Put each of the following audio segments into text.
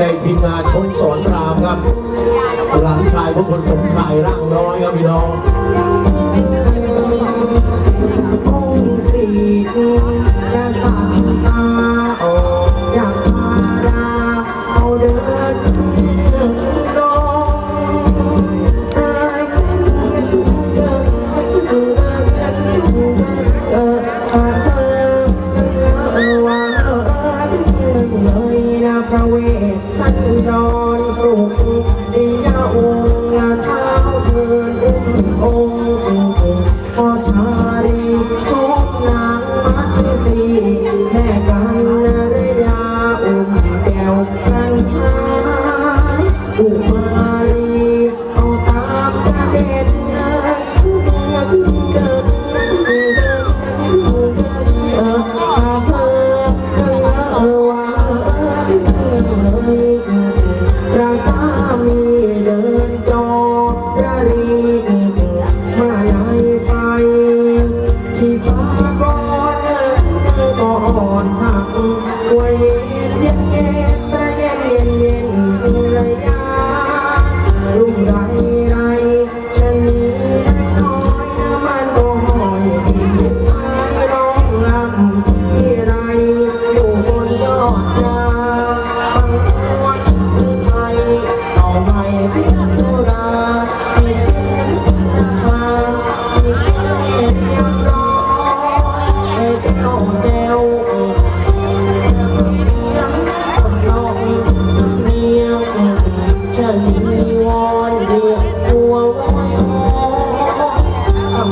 ในทีมงานคนสอนรามครับ หลานชายพวกคนสมชายร่างน้อยครับพี่น้อง สันดอนสุขริยาองเท้าเทินอุ้มองค์พอชารีชกนางมัดสีแม่กันรยาอุ้มแก้วกันหายอุมา ที่พาก่อนเอ่ยก่นหักไวเย็นเย็นระเย็นเย็นเย็นระยะรุ่งไร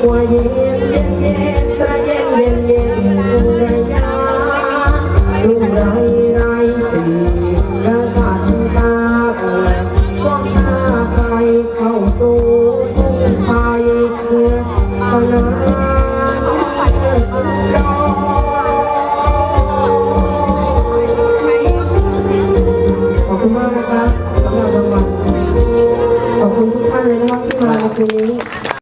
หัวเย็นเย็นเย็นระเย็นเย็นเย็นระยะรุ่งไรไรสีและสันตาเกิก้มหน้าใคเข้าสู่ทุ่งไทเพื่อพน